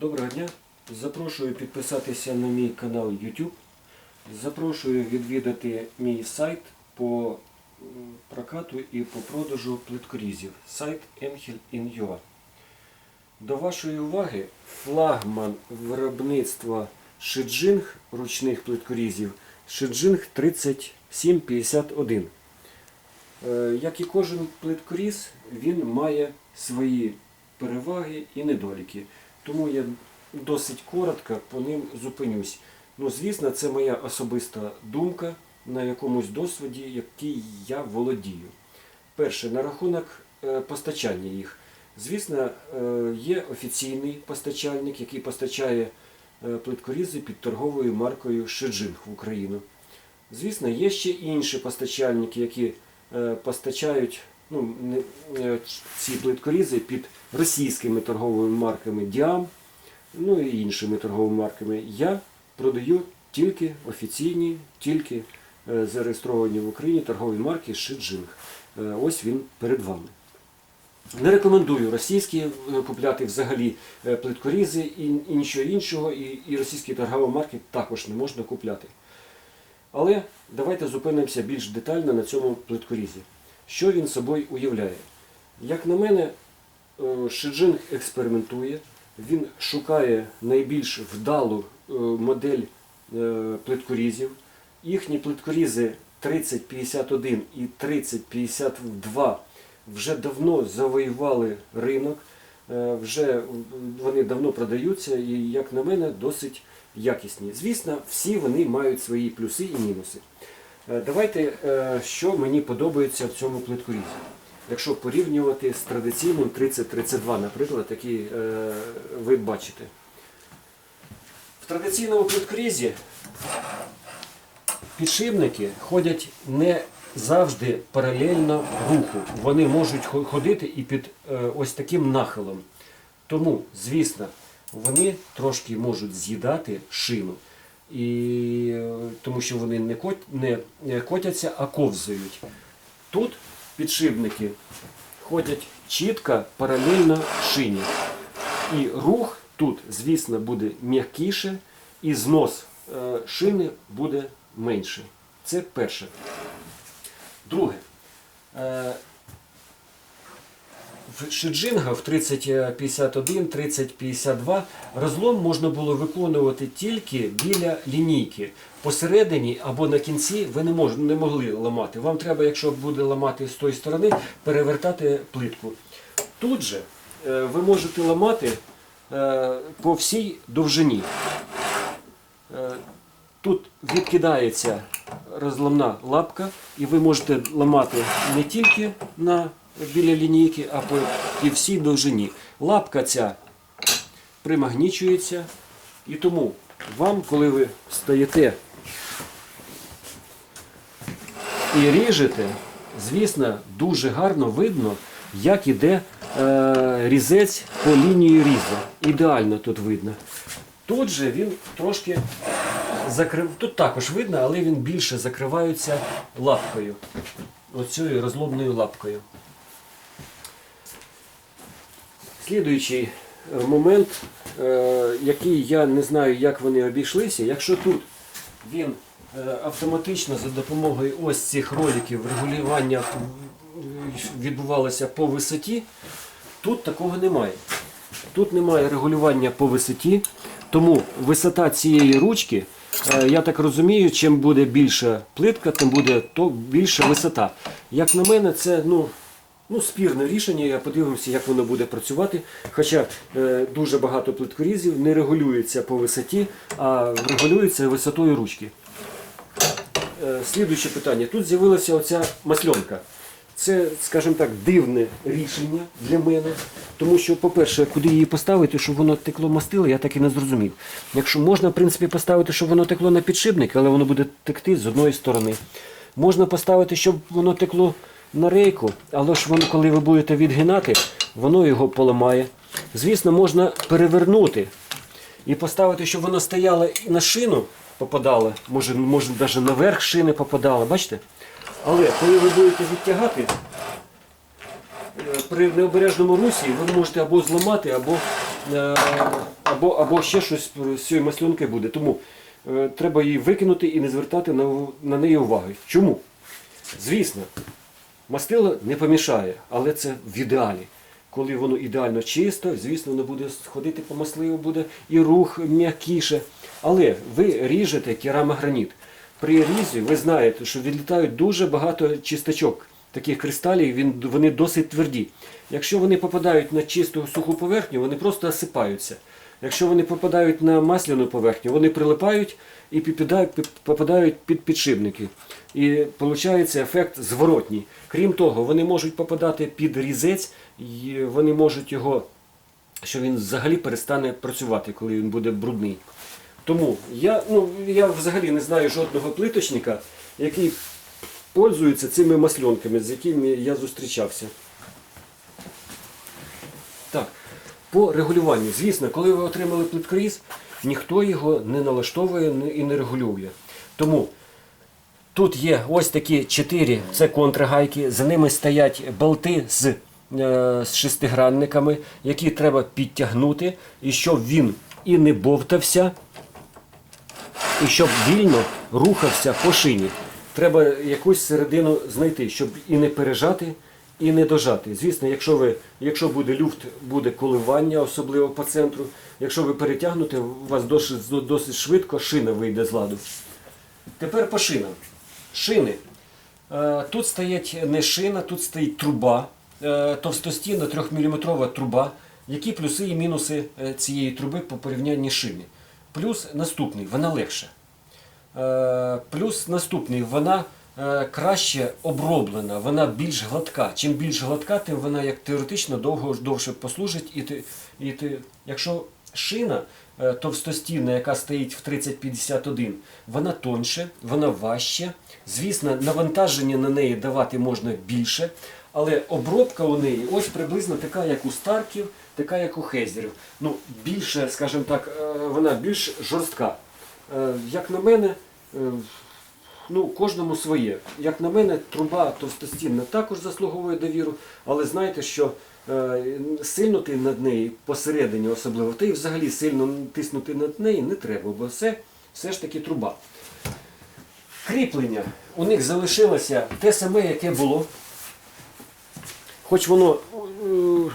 Доброго дня. Запрошую підписатися на мій канал YouTube. Запрошую відвідати мій сайт по прокату і по продажу плиткорізів. Сайт Emhil.in.ua. До вашої уваги флагман виробництва Шиджинг ручних плиткорізів Шиджинг 3751. Е, Як і кожен плиткоріз, він має свої переваги і недоліки. Тому я досить коротко по ним зупинюсь. Ну, звісно, це моя особиста думка на якомусь досвіді, який я володію. Перше, на рахунок е, постачання їх. Звісно, е, є офіційний постачальник, який постачає е, плиткорізи під торговою маркою Шеджинг в Україну. Звісно, є ще інші постачальники, які постачають ну, е, ці плиткорізи під російськими торговими марками Діам, ну і іншими торговими марками. Я продаю тільки офіційні, тільки е, зареєстровані в Україні торгові марки Шиджинг. Е, Ось він перед вами. Не рекомендую російські купляти взагалі плиткорізи і нічого іншого, і, і російські торгові марки також не можна купляти. Але давайте зупинимося більш детально на цьому плиткорізі. Що він собою уявляє? Як на мене, е, Шиджинг експериментує, він шукає найбільш вдалу е, модель е, плиткорізів. Їхні плиткорізи 3051 і 3052 вже давно завоювали ринок, вже вони давно продаються і, як на мене, досить якісні. Звісно, всі вони мають свої плюси і мінуси. Е, Давайте, е, що мені подобається в цьому плиткорізі. Якщо порівнювати з традиційним 3032, наприклад, який е, ви бачите. В традиційному плиткорізі підшипники ходять не завжди паралельно руху. Вони можуть ходити і під ось таким нахилом. Тому, звісно, вони трошки можуть з'їдати шину. І, е, тому що вони не, кот, не, котяться, а ковзають. Тут підшипники ходять чітко паралельно шині. І рух тут, звісно, буде м'якіше, і знос е, шини буде менше. Це перше. Друге. В Шиджинга в 3051, 3052 розлом можна було виконувати тільки біля лінійки. Посередині або на кінці ви не, мож, не могли ламати. Вам треба, якщо буде ламати з тої сторони, перевертати плитку. Тут же е, ви можете ламати е, по всій довжині. Е, Тут відкидається розламна лапка, і ви можете ламати не тільки на, біля лінійки, а по і всій довжині. Лапка ця примагнічується, і тому вам, коли ви стаєте і ріжете, звісно, дуже гарно видно, як іде е, різець по лінії різу. Ідеально тут видно. Тут же він трошки закрив. Тут також видно, але він більше закривається лапкою. Оцією розлобною лапкою. Слідуючий е, момент, е, який я не знаю, як вони обійшлися. Якщо тут він е, автоматично за допомогою ось цих роликів регулювання відбувалося по висоті, тут такого немає. Тут немає регулювання по висоті, тому висота цієї ручки, я так розумію, чим буде більша плитка, тим буде то більша висота. Як на мене, це ну, ну, спірне рішення. Я подивимося, як воно буде працювати. Хоча е, дуже багато плиткорізів не регулюється по висоті, а регулюється висотою ручки. Е, Слідуюче питання. Тут з'явилася оця масльонка. Це, скажімо так, дивне рішення для мене. Тому що, по-перше, куди її поставити, щоб воно текло мастило, я так і не зрозумів. Якщо можна, в принципі, поставити, щоб воно текло на підшипник, але воно буде текти з одної сторони. Можна поставити, щоб воно текло на рейку, але ж воно, коли ви будете відгинати, воно його поламає. Звісно, можна перевернути і поставити, щоб воно стояло і на шину попадало, може, може навіть наверх шини попадало, бачите? Але коли ви будете відтягати, е, при необережному русі ви можете або зламати, або, е, або або, ще щось з цієї маслянки буде. Тому е, треба її викинути і не звертати на, на неї уваги. Чому? Звісно, мастило не помішає, але це в ідеалі. Коли воно ідеально чисто, звісно, воно буде ходити по масливу, буде і рух м'якіше. Але ви ріжете керамограніт. При різі ви знаєте, що відлітають дуже багато чисточок. Таких кристалів він, вони досить тверді. Якщо вони попадають на чисту суху поверхню, вони просто осипаються. Якщо вони попадають на масляну поверхню, вони прилипають і попадають під підшипники. І виходить ефект зворотній. Крім того, вони можуть попадати під різець, і вони можуть його, що він взагалі перестане працювати, коли він буде брудний. Тому я, ну, я взагалі не знаю жодного плиточника, який пользується цими масльонками, з якими я зустрічався. Так, по регулюванню. Звісно, коли ви отримали плиткоріз, ніхто його не налаштовує і не регулює. Тому тут є ось такі чотири, це контргайки, за ними стоять болти з, е, з шестигранниками, які треба підтягнути, і щоб він і не бовтався, і щоб вільно рухався по шині. Треба якусь середину знайти, щоб і не пережати, і не дожати. Звісно, якщо ви, якщо буде люфт, буде коливання, особливо по центру. Якщо ви перетягнете, у вас досить, досить швидко шина вийде з ладу. Тепер по шинам. Шини. Е, Тут стоїть не шина, тут стоїть труба, е, товстостінна 3-мм труба. Які плюси і мінуси е, цієї труби по порівнянні шини? Плюс наступний, вона легша. Плюс наступний, вона краще оброблена, вона більш гладка. Чим більш гладка, тим вона як теоретично довго довше послужить. І ти, і ти, якщо шина е, товстостінна, яка стоїть в 3051, вона тоньше, вона важче. Звісно, навантаження на неї давати можна більше, але обробка у неї ось приблизно така, як у Старків, така, як у Хезерів. Ну, більше, скажімо так, е, вона більш жорстка. Е, Як на мене, е, ну, кожному своє. Як на мене, труба товстостінна також заслуговує довіру, але знайте, що е, сильно ти над нею посередині особливо, та й взагалі сильно тиснути над нею не треба, бо все, все ж таки труба. Кріплення у них залишилося те саме, яке було. Хоч воно е,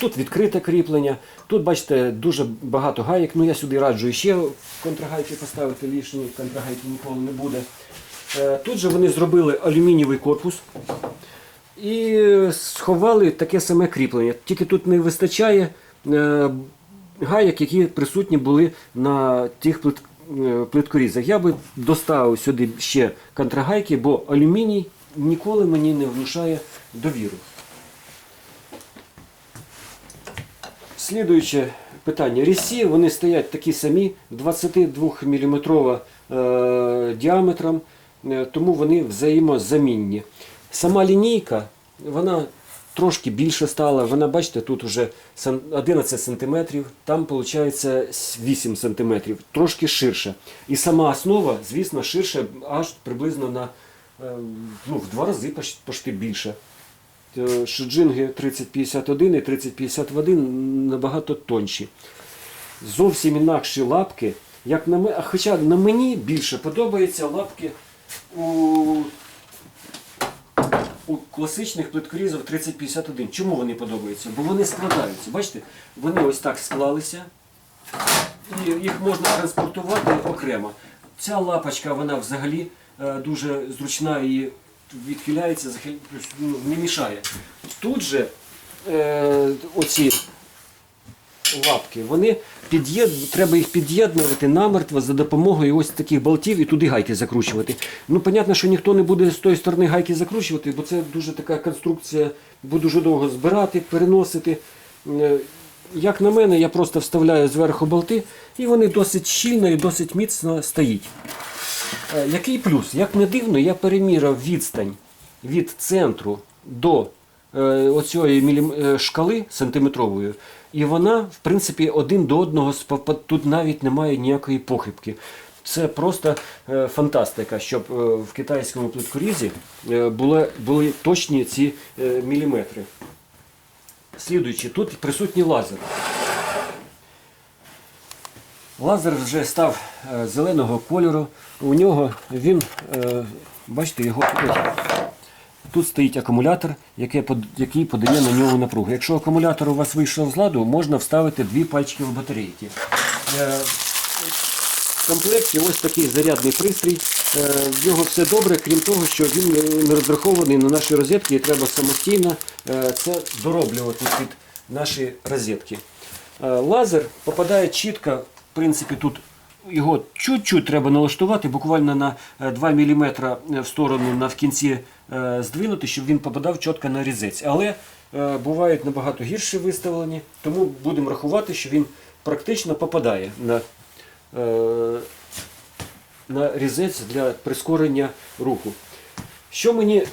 тут відкрите кріплення, тут, бачите, дуже багато гаєк. Ну я сюди раджу ще контрагайки поставити, лишні контрагайки ніколи не буде. Е, Тут же вони зробили алюмінієвий корпус і сховали таке саме кріплення. Тільки тут не вистачає е, гаєк, які присутні були на тих е, плиткорізах. Я би доставив сюди ще контрагайки, бо алюміній ніколи мені не внушає довіру. Слідуюче питання. Різці, вони стоять такі самі, 22 мм е, діаметром, е, тому вони взаємозамінні. Сама лінійка, вона трошки більше стала. Вона, бачите, тут вже 11 см, там виходить 8 см, трошки ширше. І сама основа, звісно, ширше аж приблизно на е, ну, в два рази почти більше. Е, Шиджинги 3051 і 3051 набагато тонші. Зовсім інакші лапки. Як на мене, хоча на мені більше подобаються лапки у, у класичних плиткорізів 3051. Чому вони подобаються? Бо вони складаються. Бачите, вони ось так склалися. І їх можна транспортувати окремо. Ця лапочка, вона взагалі е, дуже зручна і відхиляється, ну, не мішає. Тут же е, оці лапки, вони під'єд... треба їх під'єднувати намертво за допомогою ось таких болтів і туди гайки закручувати. Ну, понятно, що ніхто не буде з тої сторони гайки закручувати, бо це дуже така конструкція, буде дуже довго збирати, переносити. Е, Як на мене, я просто вставляю зверху болти, і вони досить щільно і досить міцно стоять. Е, Який плюс? Як не дивно, я переміряв відстань від центру до е, оцієї е, шкали сантиметрової, і вона, в принципі, один до одного тут навіть немає ніякої похибки. Це просто фантастика, щоб в китайському плиткорізі були, були точні ці міліметри. Слідуючи, тут присутній лазер. Лазер вже став е, зеленого кольору. У нього він, е, бачите, його. Тут стоїть акумулятор, який, подає на нього напругу. Якщо акумулятор у вас вийшов з ладу, можна вставити дві пальчики в батарейки. Е, В комплекті ось такий зарядний пристрій. В нього все добре, крім того, що він не розрахований на наші розетки і треба самостійно це дороблювати під наші розетки. Лазер попадає чітко, принципі, тут його чуть-чуть треба налаштувати, буквально на е, 2 мм в сторону на в кінці е, здвинути, щоб він попадав чітко на різець. Але е, бувають набагато гірші виставлені, тому будемо рахувати, що він практично попадає на, е, на різець для прискорення руху. Що мені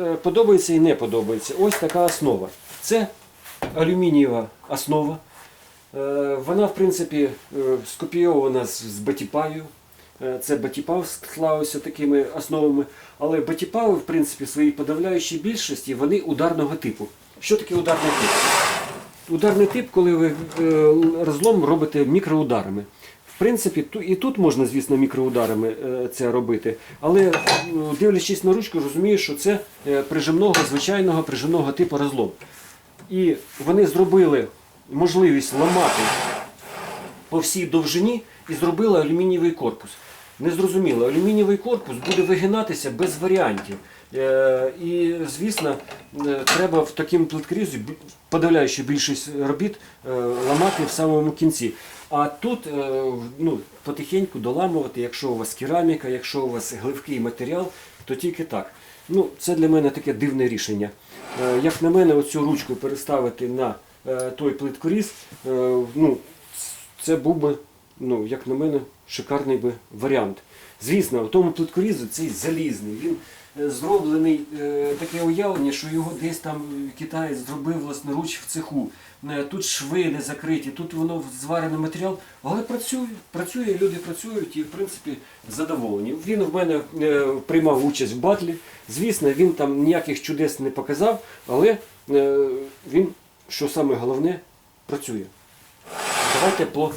е, подобається і не подобається, ось така основа. Це алюмінієва основа. Е, Вона, в принципі, е, скопійована з батіпаю. Е, Це батіпав склався такими основами. Але батіпави, в принципі, в своїй подавляючій більшості, вони ударного типу. Що таке ударний тип? Ударний тип, коли ви розлом робите мікроударами. В принципі, і тут можна, звісно, мікроударами це робити, але дивлячись на ручку, розумію, що це прижимного, звичайного прижимного типу розлом. І вони зробили можливість ламати по всій довжині і зробили алюмінієвий корпус. Незрозуміло, алюмінієвий корпус буде вигинатися без варіантів. Е, і, звісно, е, треба в такому плиткрізі подавляючу більшість робіт е, ламати в самому кінці. А тут ну, потихеньку доламувати, якщо у вас кераміка, якщо у вас гливкий матеріал, то тільки так. Ну, це для мене таке дивне рішення. Як на мене, оцю ручку переставити на той плиткоріз, е, ну, це був би, ну, як на мене, шикарний би варіант. Звісно, в тому плиткорізу цей залізний. Він е, зроблений е, таке уявлення, що його десь там е, китаєць зробив власноруч в цеху. Е, Тут шви не закриті, тут воно зварений матеріал, але працює, працює, люди працюють і в принципі задоволені. Він в мене е, приймав участь в батлі. Звісно, він там ніяких чудес не показав, але е, він, що саме головне, працює. Давайте по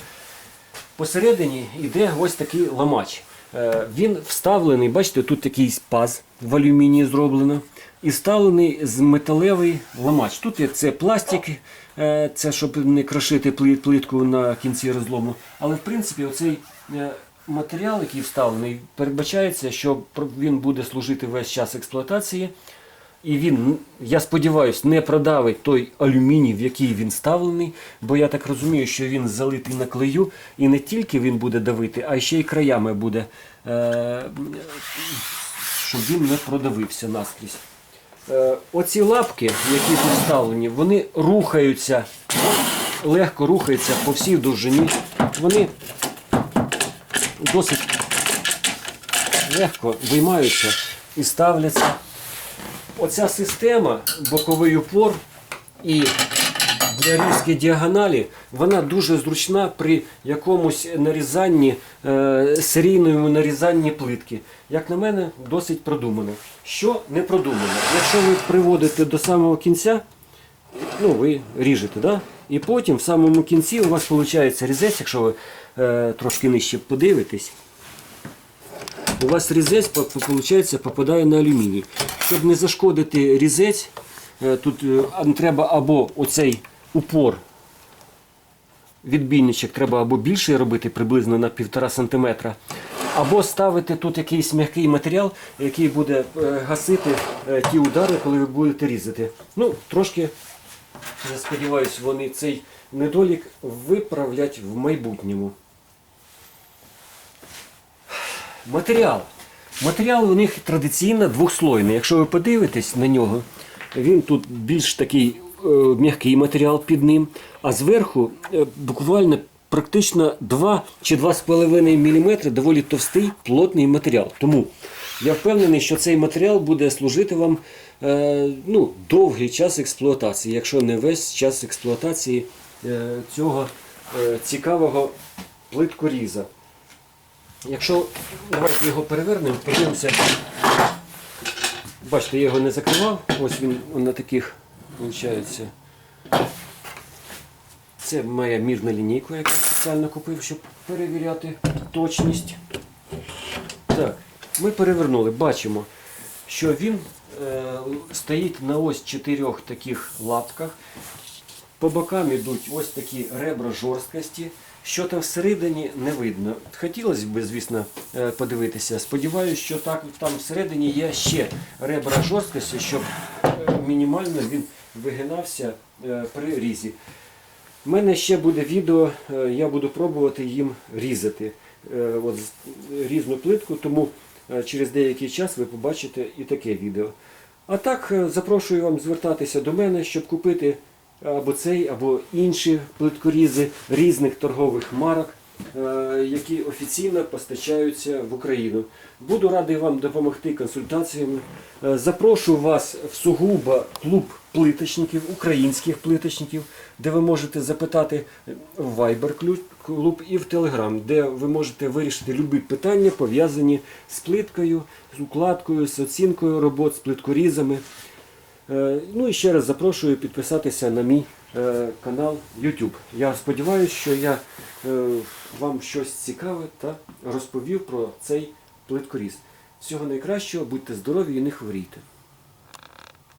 посередині йде ось такий ламач. Е, Він вставлений, бачите, тут такий паз в алюмінії зроблено. І вставлений з металевий ламач. Тут є це пластик, е, це щоб не крошити плитку на кінці розлому. Але в принципі оцей е, матеріал, який вставлений, передбачається, що він буде служити весь час експлуатації. І він, я сподіваюся, не продавить той алюміній, в який він ставлений, бо я так розумію, що він залитий на клею, і не тільки він буде давити, а ще й краями буде, е, щоб він не продавився наскрізь. Е, оці лапки, які тут вставлені, вони рухаються, легко рухаються по всій довжині. Вони досить легко виймаються і ставляться. Оця система, боковий упор і для різки діагоналі, вона дуже зручна при якомусь нарізанні, е, серійному нарізанні плитки. Як на мене, досить продумано. Що не продумано? Якщо ви приводите до самого кінця, ну, ви ріжете, да? і потім в самому кінці у вас виходить різець, якщо ви е, трошки нижче подивитесь, у вас різець по- попадає на алюміній. Щоб не зашкодити різець, е, тут е, треба або оцей упор, відбійничок треба або більший робити, приблизно на 1,5 см, або ставити тут якийсь м'який матеріал, який буде е, гасити ті удари, коли ви будете різати. Ну, трошки, я сподіваюся, вони цей недолік виправлять в майбутньому. Матеріал. Матеріал у них традиційно двохслойний. Якщо ви подивитесь на нього, він тут більш такий е, м'який матеріал під ним, а зверху е, буквально практично 2 чи 2,5 мм доволі товстий плотний матеріал. Тому я впевнений, що цей матеріал буде служити вам е, ну, довгий час експлуатації, якщо не весь час експлуатації е, цього е, цікавого плиткоріза. Якщо давайте його перевернемо, подивимося. Бачите, я його не закривав. Ось він на таких, виходить, Це моя мірна лінійка, яку спеціально купив, щоб перевіряти точність. Так, ми перевернули, бачимо, що він е, стоїть на ось чотирьох таких лапках. По бокам йдуть ось такі ребра жорсткості. Що там всередині не видно. Хотілося б, звісно, е, подивитися. Сподіваюся, що так, там всередині є ще ребра жорсткості, щоб е, мінімально він вигинався е, при різі. У мене ще буде відео, я буду пробувати їм різати от, різну плитку, тому через деякий час ви побачите і таке відео. А так, запрошую вам звертатися до мене, щоб купити або цей, або інші плиткорізи різних торгових марок, е, які офіційно постачаються в Україну. Буду радий вам допомогти консультаціями. Е, Запрошую вас в сугубо клуб плиточників, українських плиточників, де ви можете запитати в Viber клуб і в Telegram, де ви можете вирішити любі питання, пов'язані з плиткою, з укладкою, з оцінкою робот, з плиткорізами. Е, Ну і ще раз запрошую підписатися на мій е, канал YouTube. Я сподіваюся, що я е, вам щось цікаве та розповів про цей плиткоріз. Всього найкращого, будьте здорові і не хворійте.